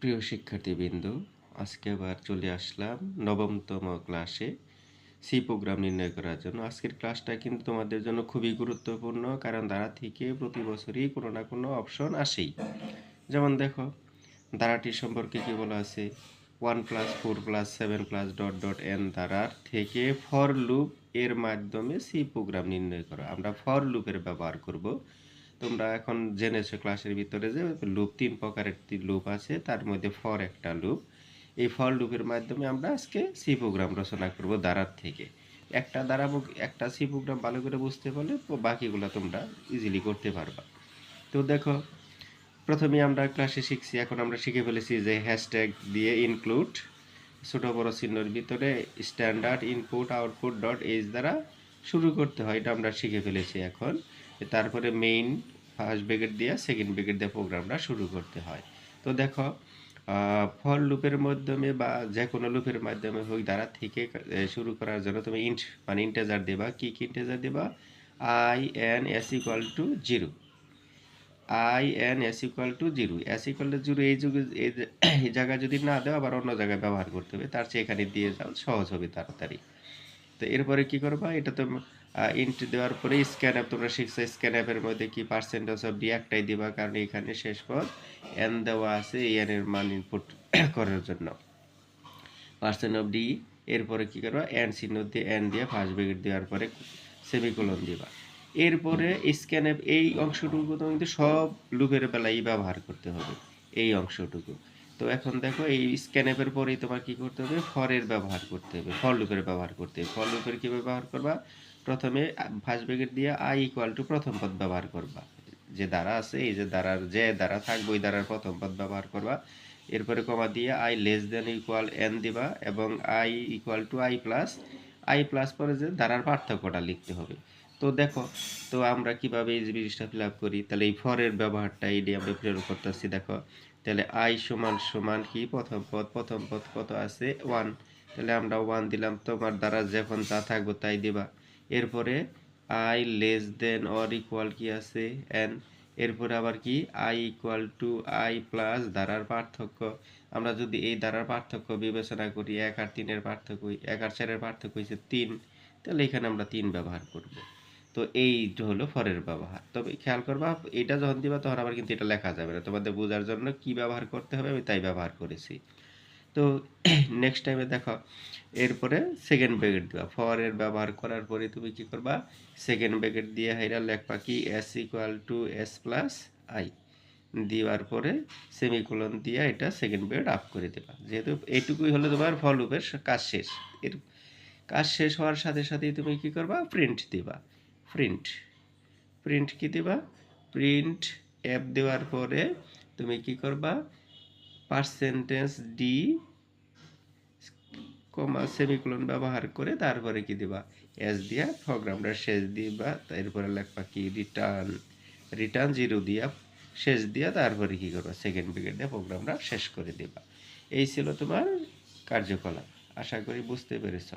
প্রিয় শিক্ষার্থীবৃন্দ, আজকে আবার চলে আসলাম নবমতম ক্লাসে সি প্রোগ্রাম নির্ণয় করার জন্য। আজকের ক্লাসটা কিন্তু তোমাদের জন্য খুবই গুরুত্বপূর্ণ, কারণ দ্বারা থেকে প্রতি বছরই কোনো না কোনো অপশন আসেই। যেমন দেখো ধারাটি সম্পর্কে কি বলা আছে? One plus four plus seven plus dot dot N ধারার থেকে ফর লুপ এর মাধ্যমে সি প্রোগ্রাম নির্ণয় করো। আমরা ফর লুপের ব্যবহার করব। তোমরা এখন জেনেছো ক্লাসের ভিতরে যে লুপ তিন প্রকারের লুপ আছে, তার মধ্যে ফর একটা লুপ এই ফর লুপের মাধ্যমে আমরা আজকে সি প্রোগ্রাম রচনা করব দ্বারার থেকে। একটা দ্বারা একটা সি প্রোগ্রাম ভালো করে বুঝতে পারলে বাকিগুলো তোমরা ইজিলি করতে পারবা। তো দেখো, প্রথমে আমরা ক্লাসে শিখছি, এখন আমরা শিখে ফেলেছি যে হ্যাশট্যাগ দিয়ে ইনক্লুড ছোটো বড়ো চিহ্নের ভিতরে standard input output dot H দ্বারা শুরু করতে হয়, এটা আমরা শিখে ফেলেছি এখন। তারপরে মেইন ফার্স্ট ব্রেকেট দিয়ে সেকেন্ড ব্রেকেট দিয়ে প্রোগ্রামটা শুরু করতে হয়। তো দেখো ফর লুপের মাধ্যমে বা যে কোনো লুপের মাধ্যমে হোক দ্বারা থেকে শুরু করার জন্য তুমি ইন্ট মানে ইন্টেজার দেবা। কি, কী ইন্টেজার দেবা? I N S equal to zero I N S equal to zero S equal to zero এই যুগে, এই জায়গায় যদি না দেওয়া আবার অন্য জায়গায় ব্যবহার করতে হবে। তার চেয়ে এখানে দিয়ে যাও, সহজ হবে তাড়াতাড়ি। তো এরপরে কি করবা? এটা তো ইন্ট দেওয়ার পরে স্ক্যান অ্যাপ তোমরা শিখছো স্ক্যান অ্যাপের মধ্যে কি পার্সেন্টেজ অফ ডি একটাই দিবা? কারণ এখানে শেষ পদ এন দেওয়া আছে এন এর মান ইনপুট করার জন্য। পার্সেন্ট অফ ডি এরপরে কি করবা? এন চিহ্ন দিয়ে এন দিয়ে ফার্স্ট ব্রেকেট দেওয়ার পরে সেমিকোলন দিবা। এরপরে স্ক্যান অ্যাপ এই অংশটুকু তো কিন্তু সব লুপের বেলায় ব্যবহার করতে হবে, এই অংশটুকু। তো এখন দেখো এই স্ক্যান অ্যাপের পরেই তোমার কি করতে হবে? ফরের ব্যবহার করতে হবে। ফর লুপের ব্যবহার করতে হবে। ফর লুপের কি ব্যবহার করবা? প্রথমে ফার্স্ট ব্রেকেট দিয়ে আই ইকুয়াল টু প্রথম পদ ব্যবহার করবা। যে দ্বারা আছে, এই যে দ্বারার, যে দ্বারা থাকবে, ওই দ্বারার প্রথম পদ ব্যবহার করবা। এরপরে কমা দিয়ে I less than equal N দিবা এবং I equal to I plus I plus পরে যে দ্বারার পার্থক্যটা লিখতে হবে। তো দেখো, তো আমরা কীভাবে এই জিনিসটা ফিল আপ করি? তাহলে এই ফরের ব্যবহারটা এই আমরা প্রয়োগ করতেছি। দেখো তাহলে আই সমান সমান কি? প্রথম পদ প্রথম পদ কত আছে? ওয়ান। তাহলে আমরা ওয়ান দিলাম। তোমার দ্বারা যখন যা থাকব তাই দিবা। এরপরে I less than or equal কি আছে? এন। এরপরে আবার কি? I equal to I plus দ্বারার পার্থক্য। আমরা যদি এই দ্বারার পার্থক্য বিবেচনা করি, এক আর তিনের পার্থক্য এক আর চারের পার্থক্য হয়েছে তিন। তাহলে এখানে আমরা তিন ব্যবহার করব। তো এই হলো ফরের ব্যবহার। তবে খেয়াল করবা, এটা যখন দিবা তখন আবার কিন্তু এটা লেখা যাবে না। তোমাদের বোঝার জন্য কি ব্যবহার করতে হবে, আমি তাই ব্যবহার করেছি। তো নেক্সট টাইমে দেখো, এরপরে সেকেন্ড ব্রেকেট দিবা। ফরের ব্যবহার করার পরে তুমি কি করবা? সেকেন্ড ব্রেকেট দিয়ে হাইরা লেখবা কি S equal to S plus I দেওয়ার পরে সেমিকোলন দিয়ে এটা সেকেন্ড ব্রেকেট আপ করে দেবা। যেহেতু এইটুকুই হলো তোমার ফল লুপের কাজ শেষ। এর কাজ শেষ হওয়ার সাথে সাথেই তুমি কি করবা? প্রিন্ট দিবা। প্রিন্ট প্রিন্ট কি দিবা? প্রিন্ট অ্যাপ দেওয়ার পরে তুমি কি করবা? পার্সেন্টেজ ডি কমা সেমিকোলন ব্যবহার করে তারপরে কি দিবা? এস দিয়া প্রোগ্রামটা শেষ দিবা, তারপরে লেখবা কি? রিটার্ন রিটার্ন জিরো দিয়া শেষ দিয়া তারপরে কি করবা? সেকেন্ড দিয়ে প্রোগ্রামটা শেষ করে দিবা। এই ছিল তোমার কার্যকলাপ। আশা করি বুঝতে পেরেছ।